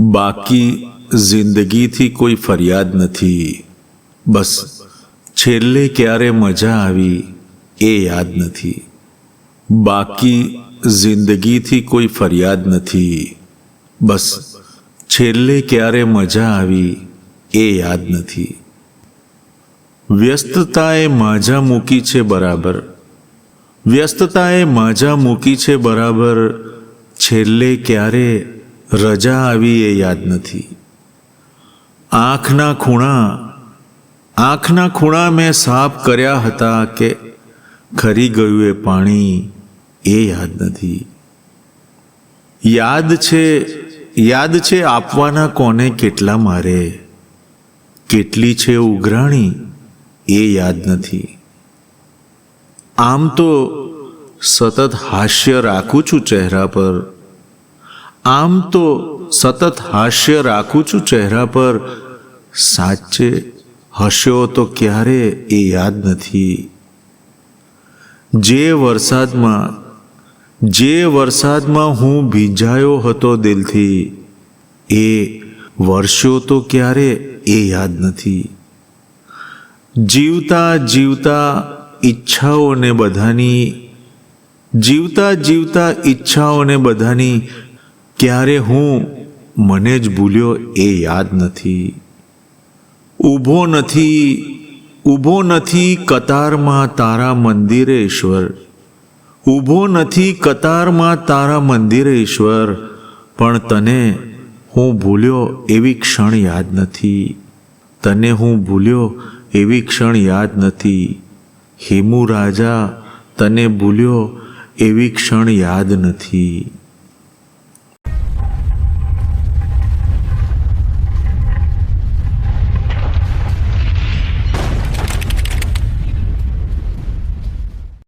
બાકી જિંદગીથી કોઈ ફરિયાદ નથી. બસ છેલ્લે ક્યારે મજા આવી એ યાદ નથી. બાકી જિંદગીથી કોઈ ફરિયાદ નથી. બસ છેલ્લે ક્યારે મજા આવી એ યાદ નથી. વ્યસ્તતાએ માજા મૂકી છે બરાબર. વ્યસ્તતાએ માજા મૂકી છે બરાબર. છેલ્લે ક્યારે રજા આવી એ યાદ નથી. આંખના ખૂણા આંખના ખૂણા મેં સાફ કર્યા હતા કે ખરી ગયું એ પાણી એ યાદ નથી. યાદ છે યાદ છે આપવાના કોને કેટલા મારે? કેટલી છે ઉઘરાણી? એ યાદ નથી. આમ તો સતત હાસ્ય રાખું છું ચહેરા પર. આમ તો સતત હાસ્ય રાખું છું ચહેરા પર. સાચે હસ્યો તો ક્યારે એ યાદ નથી. જે વરસાદમાં જે વરસાદમાં હું ભીંજાયો હતો દિલથી, એ વર્ષો તો ક્યારે એ યાદ નથી. જીવતા જીવતા ઈચ્છાઓને બધાની, જીવતા જીવતા ઈચ્છાઓને બધાની ક્યારે હું મને જ ભૂલ્યો એ યાદ નથી. ઊભો નથી ઊભો નથી કતારમાં તારા મંદિરે ઈશ્વર. ઊભો નથી કતારમાં તારા મંદિરે ઈશ્વર, પણ તને હું ભૂલ્યો એવી ક્ષણ યાદ નથી. તને હું ભૂલ્યો એવી ક્ષણ યાદ નથી. હેમુ રાજા તને ભૂલ્યો એવી ક્ષણ યાદ નથી.